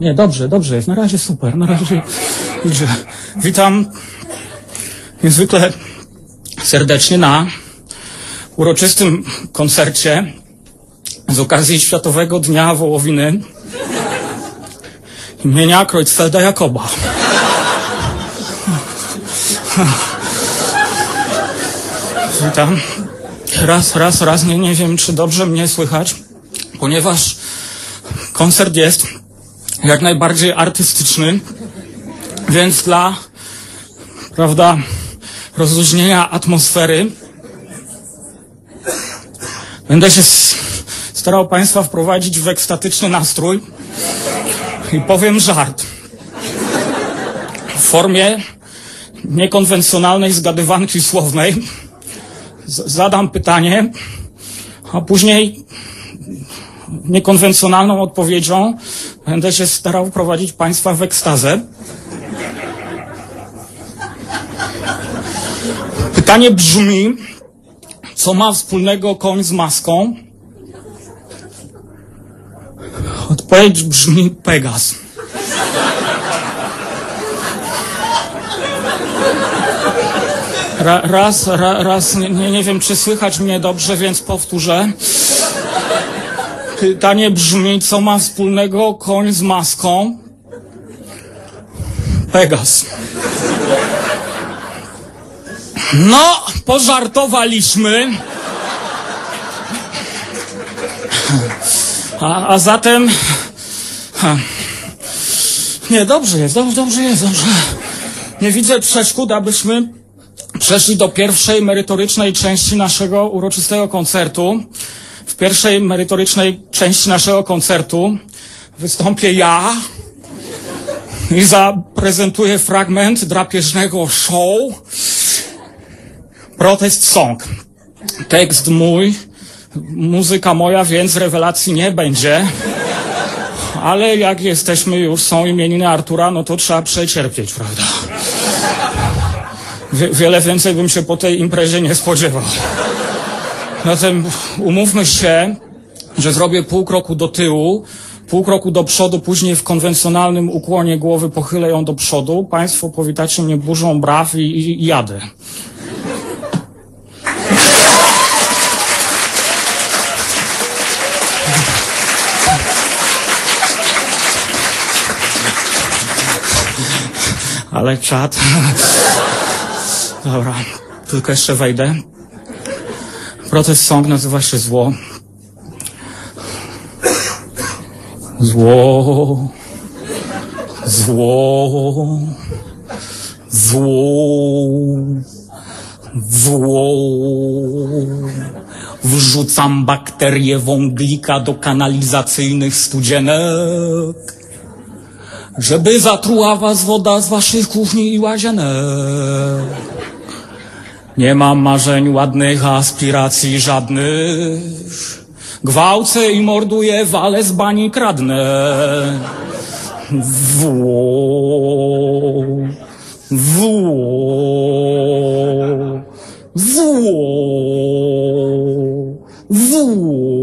Nie, dobrze, dobrze jest. Na razie super. Na razie idzie. Witam niezwykle serdecznie na uroczystym koncercie z okazji Światowego Dnia Wołowiny imienia Kreutzfelda Jakoba. Witam. Raz, raz, raz, nie, nie wiem, czy dobrze mnie słychać, ponieważ koncert jest jak najbardziej artystyczny, więc dla, prawda, rozluźnienia atmosfery będę się starał Państwa wprowadzić w ekstatyczny nastrój i powiem żart. W formie niekonwencjonalnej zgadywanki słownej zadam pytanie, a później niekonwencjonalną odpowiedzią będę się starał wprowadzić Państwa w ekstazę. Pytanie brzmi, co ma wspólnego koń z maską? Odpowiedź brzmi Pegas. Ra, raz, ra, raz, nie, nie wiem, czy słychać mnie dobrze, więc powtórzę. Pytanie brzmi, co ma wspólnego koń z maską? Pegas. No, pożartowaliśmy. A, a zatem... Nie, dobrze jest, dobrze, dobrze jest, dobrze. Nie widzę przeszkód, abyśmy przeszli do pierwszej merytorycznej części naszego uroczystego koncertu. W pierwszej merytorycznej części naszego koncertu wystąpię ja i zaprezentuję fragment drapieżnego show Protest Song. Tekst mój, muzyka moja, więc rewelacji nie będzie. Ale jak jesteśmy już, są imieniny Artura, no to trzeba przecierpieć, prawda? Wie, wiele więcej bym się po tej imprezie nie spodziewał. Zatem umówmy się, że zrobię pół kroku do tyłu, pół kroku do przodu, później w konwencjonalnym ukłonie głowy pochylę ją do przodu. Państwo powitacie mnie burzą braw i, i, i jadę. Ale czad. Dobra, tylko jeszcze wejdę. Protest song nazywa się Zło. Zło. Zło. Zło. Zło. Wrzucam bakterię wąglika do kanalizacyjnych studzienek żeby zatruła was woda z waszych kuchni i łazienek. Nie mam marzeń ładnych, aspiracji żadnych. Gwałcę i morduję, wale z bani kradnę. Wło, wło, wło, wło.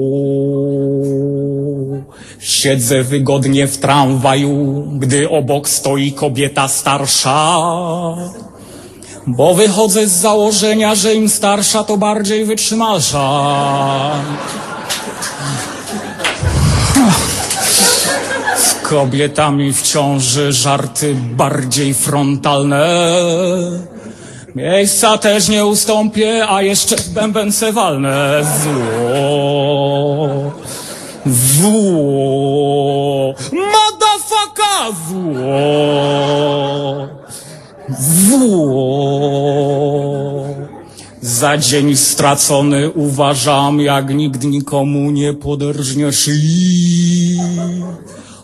Siedzę wygodnie w tramwaju, gdy obok stoi kobieta starsza. Bo wychodzę z założenia, że im starsza, to bardziej wytrzymalsza. Z kobietami w ciąży żarty bardziej frontalne. Miejsca też nie ustąpię, a jeszcze bębence walne. Zło. Zło. Motherfucker! Zło. Za dzień stracony uważam, jak nikt nikomu nie poderżnie szyi.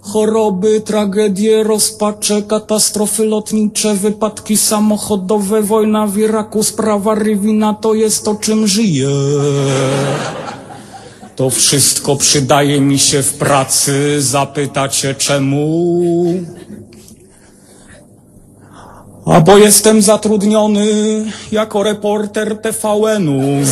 Choroby, tragedie, rozpacze, katastrofy lotnicze, wypadki samochodowe, wojna w Iraku, sprawa Rywina, to jest to, czym żyję. To wszystko przydaje mi się w pracy, zapytacie czemu? A bo jestem zatrudniony jako reporter TVN-u.